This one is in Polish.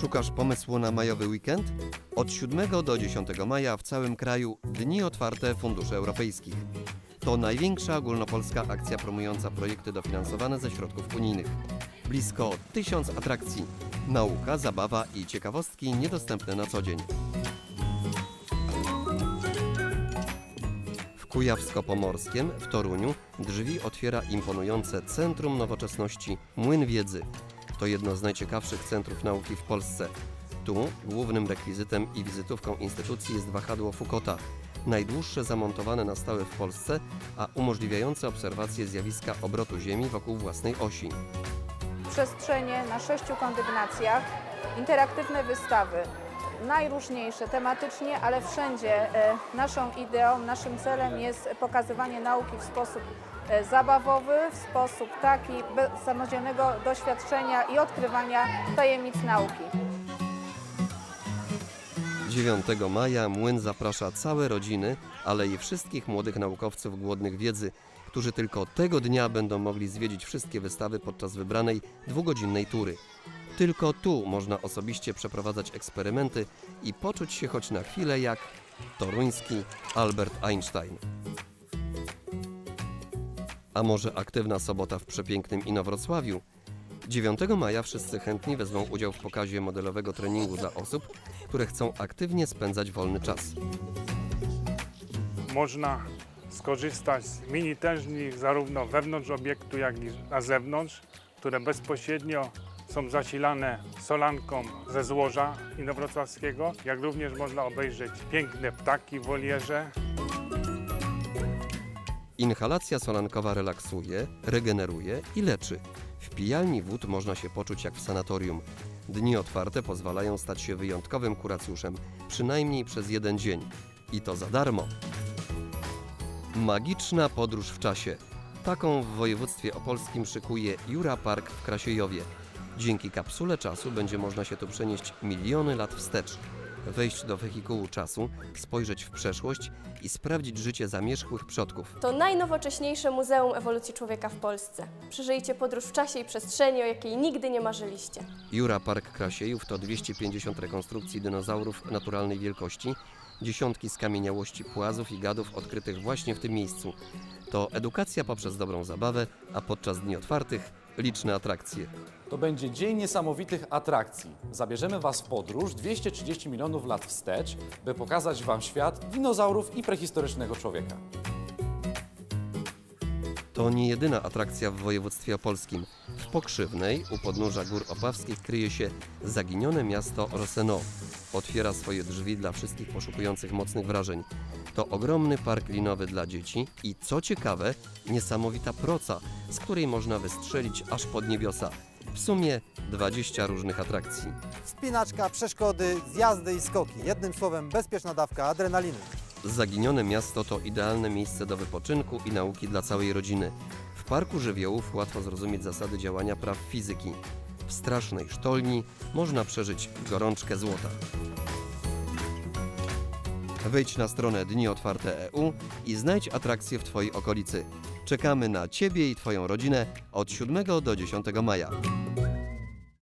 Szukasz pomysłu na majowy weekend? Od 7 do 10 maja w całym kraju Dni Otwarte Funduszy Europejskich. To największa ogólnopolska akcja promująca projekty dofinansowane ze środków unijnych. Blisko tysiąc atrakcji. Nauka, zabawa i ciekawostki niedostępne na co dzień. W Kujawsko-Pomorskiem w Toruniu drzwi otwiera imponujące Centrum Nowoczesności Młyn Wiedzy. To jedno z najciekawszych centrów nauki w Polsce. Tu głównym rekwizytem i wizytówką instytucji jest wahadło Foucaulta, najdłuższe zamontowane na stałe w Polsce, a umożliwiające obserwację zjawiska obrotu Ziemi wokół własnej osi. przestrzenie na sześciu kondygnacjach, interaktywne wystawy, najróżniejsze tematycznie, ale wszędzie e, naszą ideą, naszym celem jest pokazywanie nauki w sposób e, zabawowy, w sposób taki samodzielnego doświadczenia i odkrywania tajemnic nauki. 9 maja Młyn zaprasza całe rodziny, ale i wszystkich młodych naukowców głodnych wiedzy, którzy tylko tego dnia będą mogli zwiedzić wszystkie wystawy podczas wybranej dwugodzinnej tury. Tylko tu można osobiście przeprowadzać eksperymenty i poczuć się choć na chwilę jak toruński Albert Einstein. A może aktywna sobota w przepięknym Inowrocławiu? 9 maja wszyscy chętni wezmą udział w pokazie modelowego treningu dla osób, które chcą aktywnie spędzać wolny czas. można skorzystać z mini tężni zarówno wewnątrz obiektu, jak i na zewnątrz, które bezpośrednio są zasilane solanką ze złoża inowrocławskiego, jak również można obejrzeć piękne ptaki w wolierze, Inhalacja solankowa relaksuje, regeneruje i leczy. W pijalni wód można się poczuć jak w sanatorium. Dni otwarte pozwalają stać się wyjątkowym kuracjuszem, przynajmniej przez jeden dzień. I to za darmo. Magiczna podróż w czasie. Taką w województwie opolskim szykuje Jura Park w Krasiejowie. Dzięki kapsule czasu będzie można się tu przenieść miliony lat wstecz, wejść do wehikułu czasu, spojrzeć w przeszłość i sprawdzić życie zamierzchłych przodków. To najnowocześniejsze Muzeum Ewolucji Człowieka w Polsce. Przeżyjcie podróż w czasie i przestrzeni, o jakiej nigdy nie marzyliście. Jura Park Krasiejów to 250 rekonstrukcji dinozaurów naturalnej wielkości, dziesiątki skamieniałości płazów i gadów odkrytych właśnie w tym miejscu. To edukacja poprzez dobrą zabawę, a podczas dni otwartych liczne atrakcje. To będzie dzień niesamowitych atrakcji. Zabierzemy Was w podróż 230 milionów lat wstecz, by pokazać Wam świat dinozaurów i prehistorycznego człowieka. To nie jedyna atrakcja w województwie opolskim. W Pokrzywnej, u podnóża Gór Opawskich, kryje się zaginione miasto Roseno. Otwiera swoje drzwi dla wszystkich poszukujących mocnych wrażeń. To ogromny park linowy dla dzieci i, co ciekawe, niesamowita proca, z której można wystrzelić aż pod niebiosa. W sumie 20 różnych atrakcji. Wspinaczka, przeszkody, zjazdy i skoki. Jednym słowem bezpieczna dawka adrenaliny. Zaginione miasto to idealne miejsce do wypoczynku i nauki dla całej rodziny. W parku żywiołów łatwo zrozumieć zasady działania praw fizyki. W strasznej sztolni można przeżyć gorączkę złota. Wejdź na stronę Dni Otwarte EU i znajdź atrakcje w Twojej okolicy. Czekamy na Ciebie i Twoją rodzinę od 7 do 10 maja.